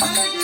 சாமி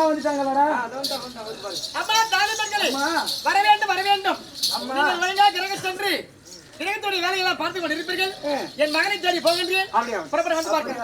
வந்துட்டாங்களா அம்மா தாலி மக்களே அம்மா. வர வேண்டும் வர வேண்டும். நீங்கள் ஒழுங்கா கிரக சென்று கிரகத்துடைய வேலையெல்லாம் பார்த்து கொண்டு இருப்பீர்கள் என் மகனை தேடி போகின்றேன். புறப்பட வந்து பார்க்கிறேன்.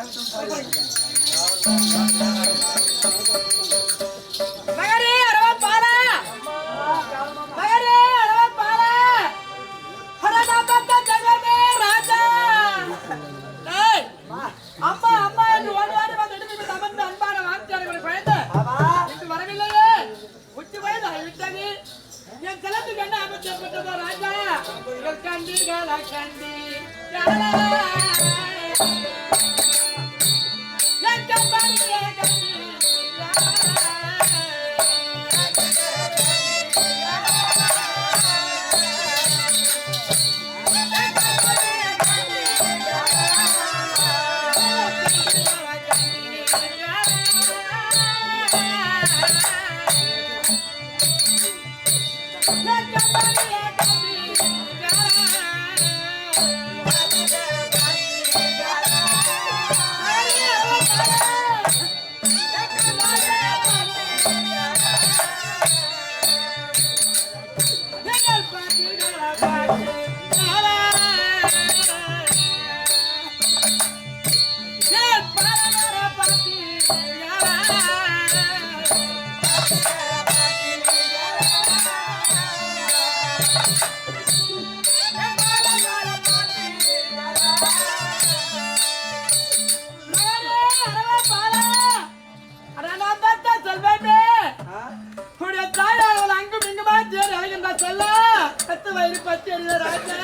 பத்து வயிறு பத்து எறிய ராஜா.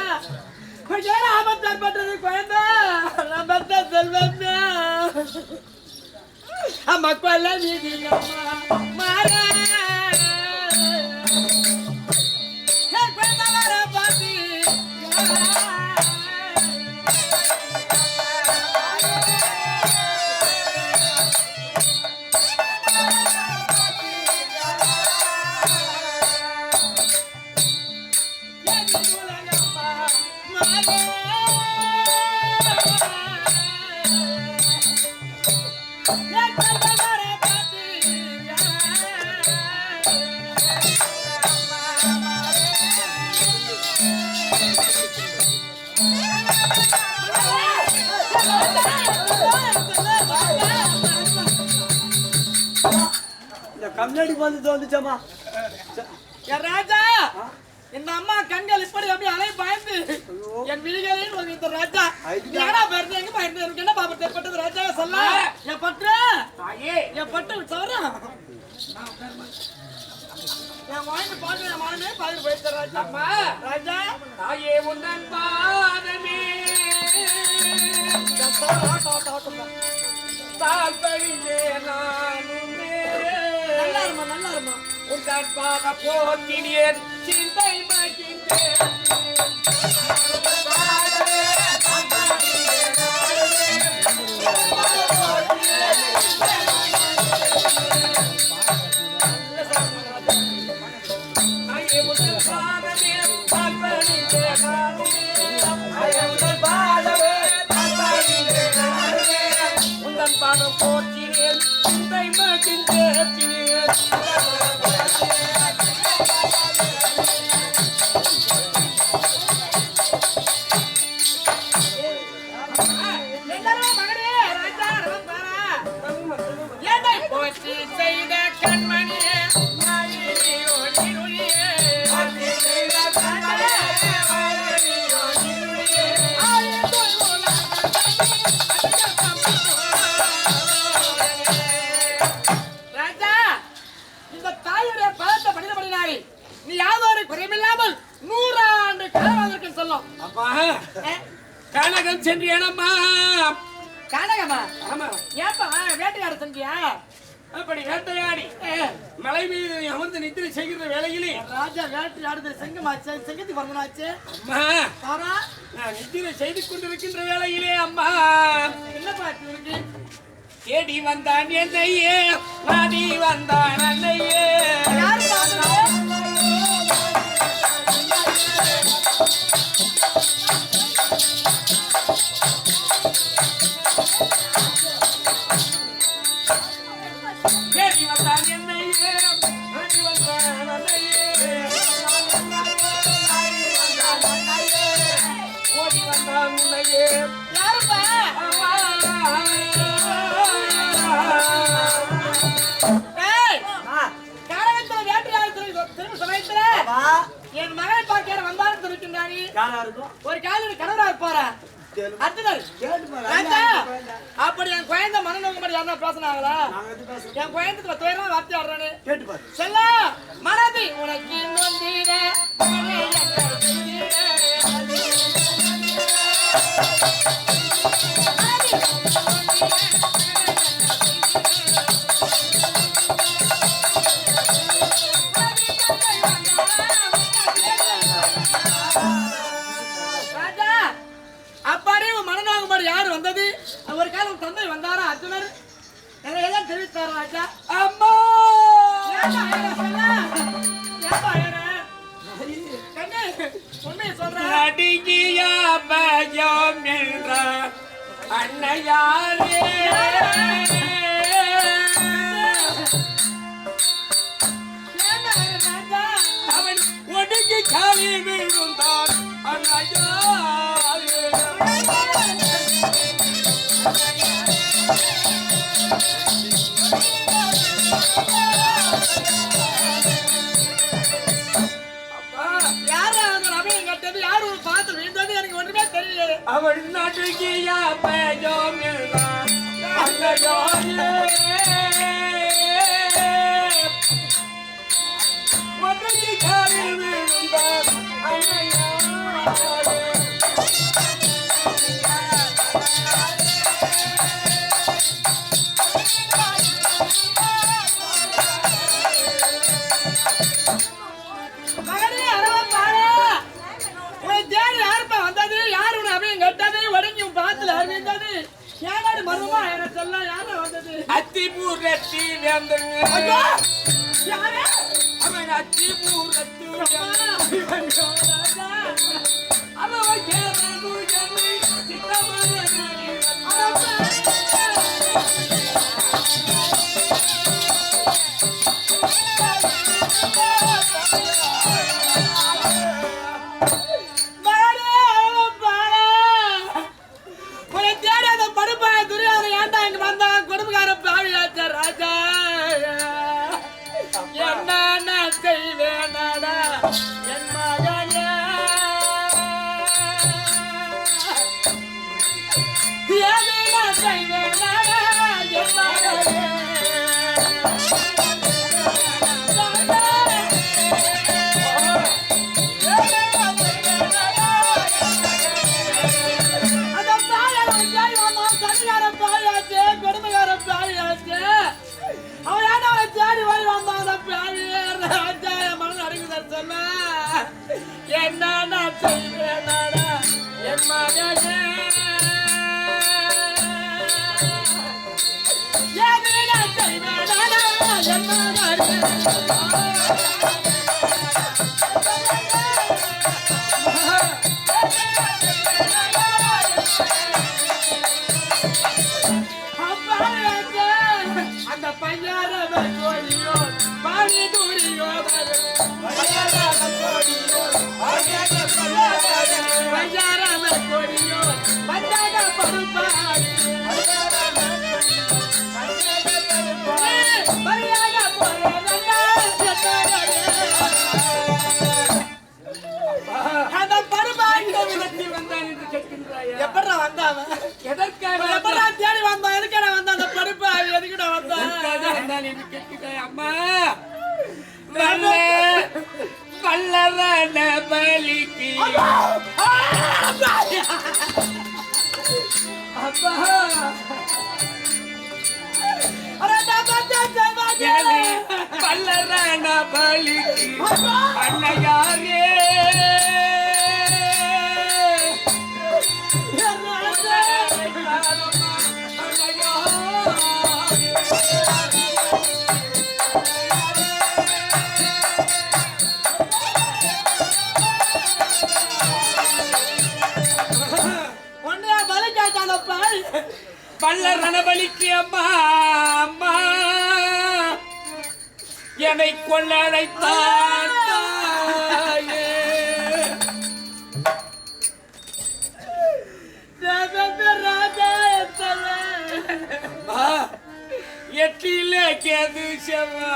ஏன் ஆபத்து ஏற்பட்டது குழந்தை. நம்ம தான் செல்வம். அம்மா கொல்ல வீதி மாறா. குழந்தை வர பாத்தி இந்த கம்யூனிட்டி வந்து வந்துச்சாமா என் ராஜா! இந்த அம்மா கண்கள் இப்படி அப்படி அலை பாய்ந்து என் விழிகளில் ஒரு இந்த ராஜா. யாரா பாருங்க எங்க பாருங்க எனக்கு என்ன பாபத்து ஏற்பட்டது ராஜா? சொல்ல. என் பற்று என் பட்டு சவரா என் வாங்கி பாட்டு என் மானமே பாத்து போயிட்டு ராஜா. அம்மா. ராஜா. தாயே உந்தன் பாதமே தாழ் பழிந்தே நானுமே நல்லா இருமா நல்லா இருமா உந்தன் பாத போக்கினேன் சிந்தை மகிழ்ந்தேன். மகிழ்ந்தேன் ராஜா வேட்டையாடுது செங்கமாச்சு செங்கத்தி பிறந்தனாச்சு அம்மா. பாரா நான் நித்திரை செய்து கொண்டிருக்கின்ற வேளையிலே அம்மா. என்ன பாட்டு இருக்கு தேடி வந்தான் என்னையே நாடி வந்தான் அன்னையே. யாரு பாடுறா? யாரா இருக்கும். ஒரு காலையில் கணவரா இருப்பாரா? அப்படி என் குழந்தை மனநோக்க மாதிரி யாரா பேசினாங்களா என் குழந்தைக்கு துயரமா வார்த்தை ஆடுறானு. கேட்டு சொல்ல மனதை உனக்கு அவள் நடுகியா பேஜோ அந்த ஒன்றைக்கு காரில் விழுந்தார். அன்னையா. சேர்ந்துருங்க அவன் அச்சி மூரத்து என்ன நான் செய்வேன் என் மகனே. செய்வேன் என் மகனே. நான் என்ன கேட்கிறேன் அம்மா? வல்ல வல்லவன பலிக்கு. பல்லரான பலிக்கு. அண்ணன் யாரே கள்ள ரணபலிக்கு அம்மா அம்மா. என்னை கொள்ள அழைத்தான் எட்டில கேது செவ்வா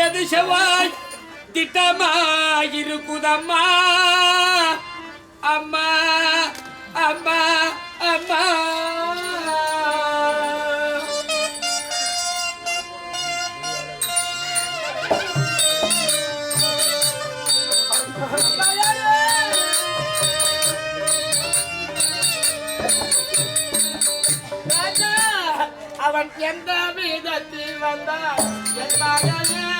எட்டிலே செவ்வாய்? திட்டமாயிருக்குதம்மா. அம்மா அம்மா அம்மா. அவன் எந்த விதத்தில் வந்தான்? என் மகனே.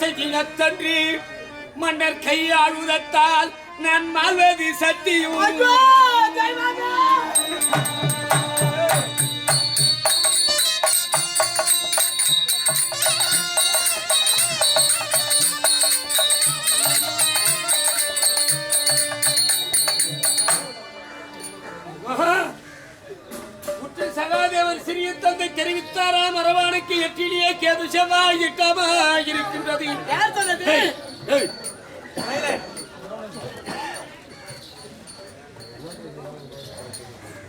அமாவாசை தினத்தன்று மன்னர் கையாளுதத்தால் நான் மால்வது சத்தியம் சிறிய தந்தை தெரிவித்தாராம் அரவானுக்கு எட்டிலேயே கேது செவ்வாய் இட்டமா இருக்கின்றது. யார் சொன்னது.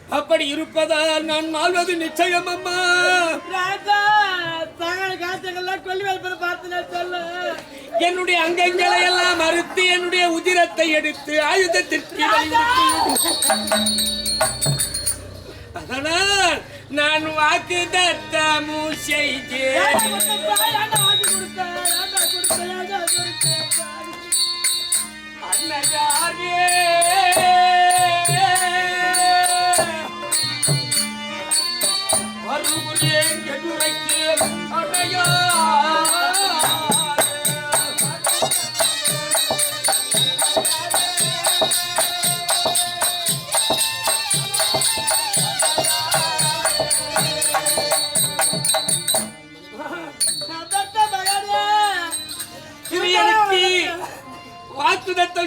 அப்படி இருப்பதால் நான் மாழ்வது நிச்சயம் அம்மா. என்னுடைய அங்கங்களை எல்லாம் அறுத்து என்னுடைய உதிரத்தை எடுத்து ஆயுதத்திற்கு நான் வாக்கு தத்தமும் செய்தேன் அன்னதாரே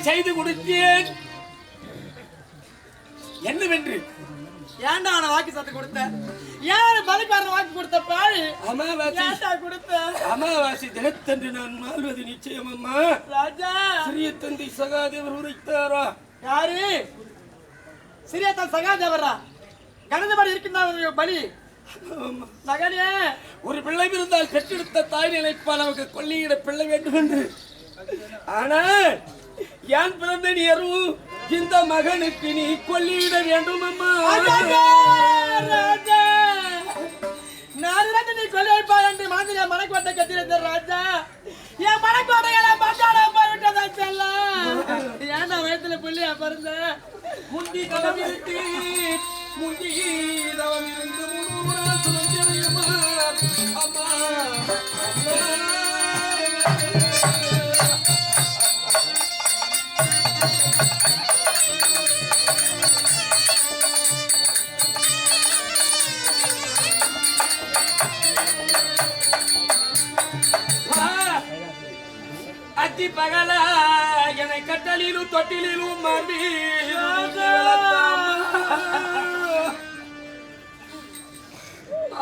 செய்து கொடுத்தேன். என்னவென்று? ஏன்டா அவனை வாக்கு சத்து கொடுத்த? ஏன் பலிக்காரன் வாக்கு கொடுத்த பாரு அமாவாசை கொடுத்த? அமாவாசை தினத்தன்று நான் மாழ்வது நிச்சயம் அம்மா. ராஜா! சிறிய தந்தை சகாதேவர் உரைத்தாரா? யாரு? சிறியத்தான் சகாதேவரா? கணதபடி இருக்கின்ற பலி. மகனே! ஒரு பிள்ளை இருந்தால் பெற்றெடுத்த தாய் நினைப்பால் நமக்கு கொல்லியிட பிள்ளை வேண்டும் என்று ஆனால் என் பிறந்த நேரு? இந்த மகனுக்கு நீ கொல்லியிட வேண்டும் அம்மா ராஜா! நான் நீ கொலை என்று மாதிரி மனக்கோட்டை கத்திருந்த ராஜா? என் மனக்கோட்டையெல்லாம் பட்டாட போய்விட்டதா செல்லம் ஏன்டா வயசுல புள்ளியா பிறந்த? முந்தி தவம் இருக்கு முந்தி தவம் இருந்து அம்மா அம்மா. அத்தி பகல என்னை கட்டலிலும் தொட்டிலும் மாம்பி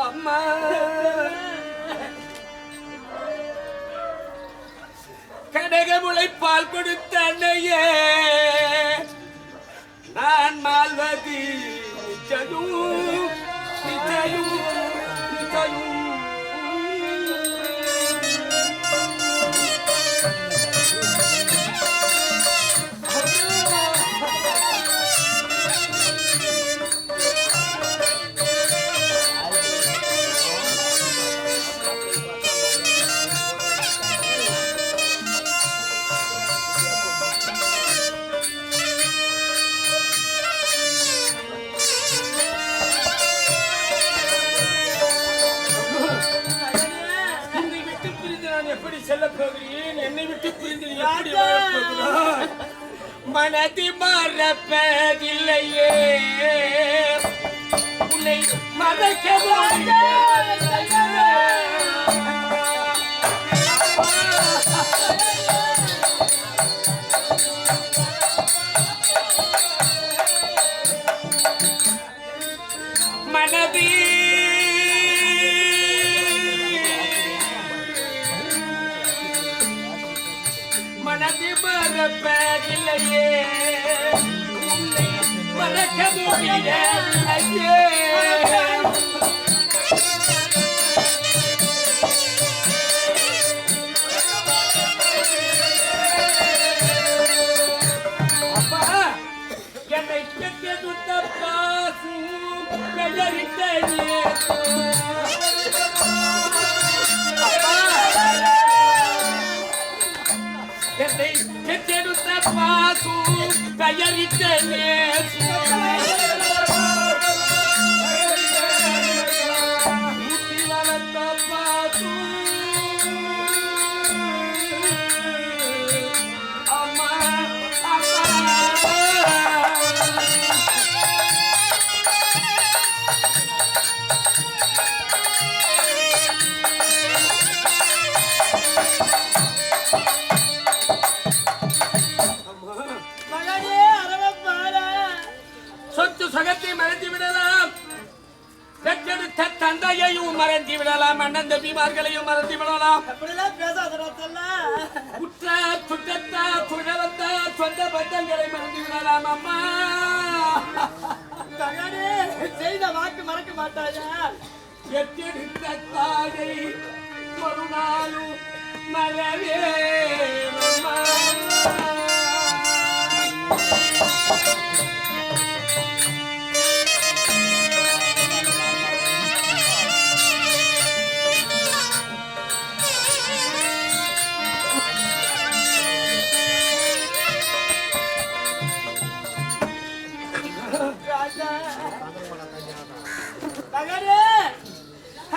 அம்மா! கடகமுளை பால் கொடுத்த அன்னையே நான் மால்வதி நிச்சயும் மனதி மறப்பதில்லையே. உன்னை மறக்க மனதி மறப்பதில்லையே உன்னை மறக்க முடியவில்லையே. அப்பா பெயரிட்ட அண்ணன் தம்பிமார்களையும் மறந்து விடலாம். குற்ற சுற்றத்தா குழவத்த சொந்த பந்தங்களை மறந்து விடலாம் அம்மா. செய்த வாக்கு மறக்க மாட்டாயா? பெற்றெடுத்த தாயை ஒரு நாளும் மறவே அம்மா.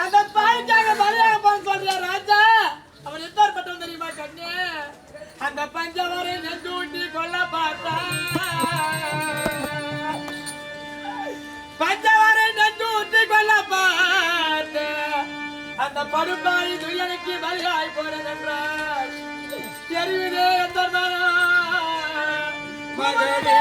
அந்த பாய்க்காக பலியாக போன சொல்றியா ராஜா? அவன் எப்பேற்பட்டவன் தெரியுமா கண்ணு? அந்த பஞ்சவரை நெஞ்சு ஊட்டி கொல்ல பார்த்தா. பஞ்சவரை நெஞ்சு ஊட்டி கொல்ல பார்த்த. அந்த படுபாய் துயனுக்கு பலியாய் போனது என்றார். தெரியுதே எந்த மகனே.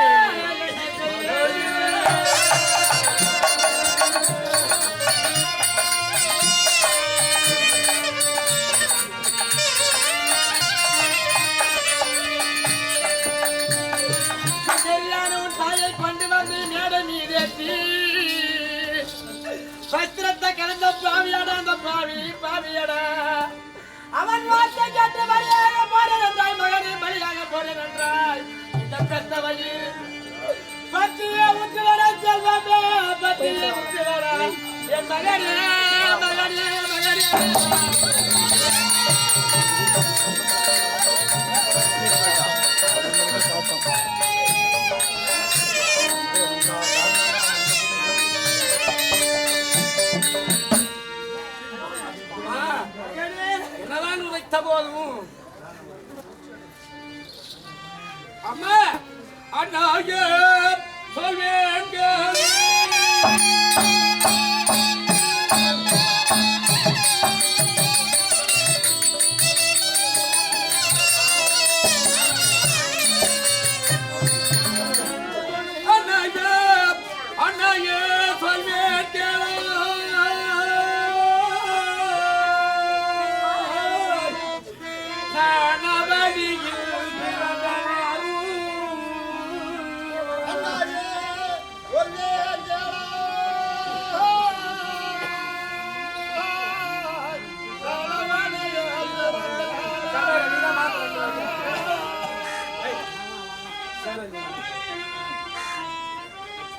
பாவியடா அவன் வார்த்தை கேட்டு பலியாக போறேன் என்றாய் மகனே பலியாக போறேன் என்றாய். இந்த பெத்த வழி பத்திய உத்து வர செல்வமே பத்திய உத்து வர என் மகனே மகனே மகனே. அம்மா,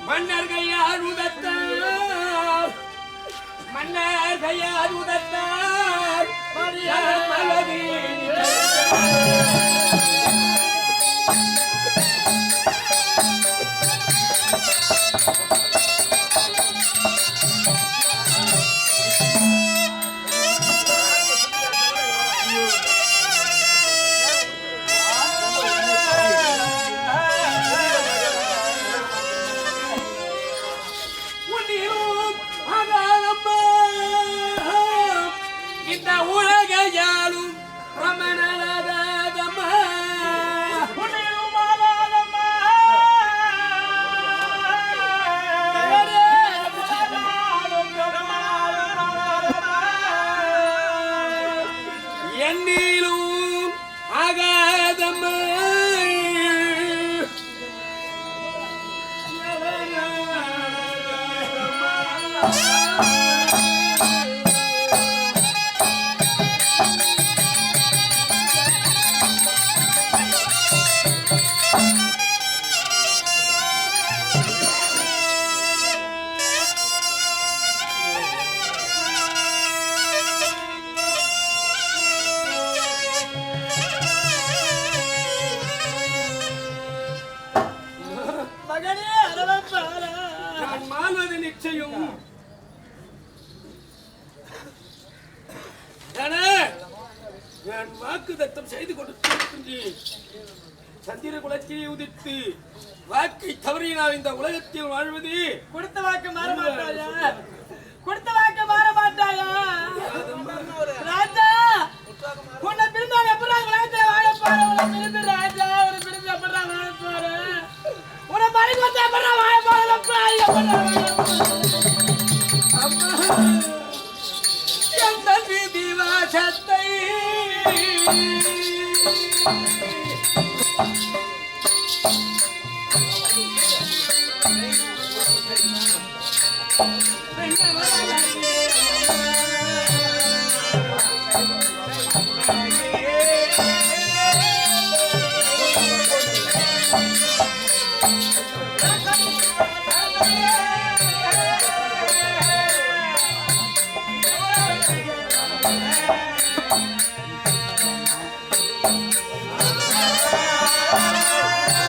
மன்னர் யார் உதத்தார்? மன்னர் யார் உதத்தார்? மலரி என்னிலும் ஆகாதம்மா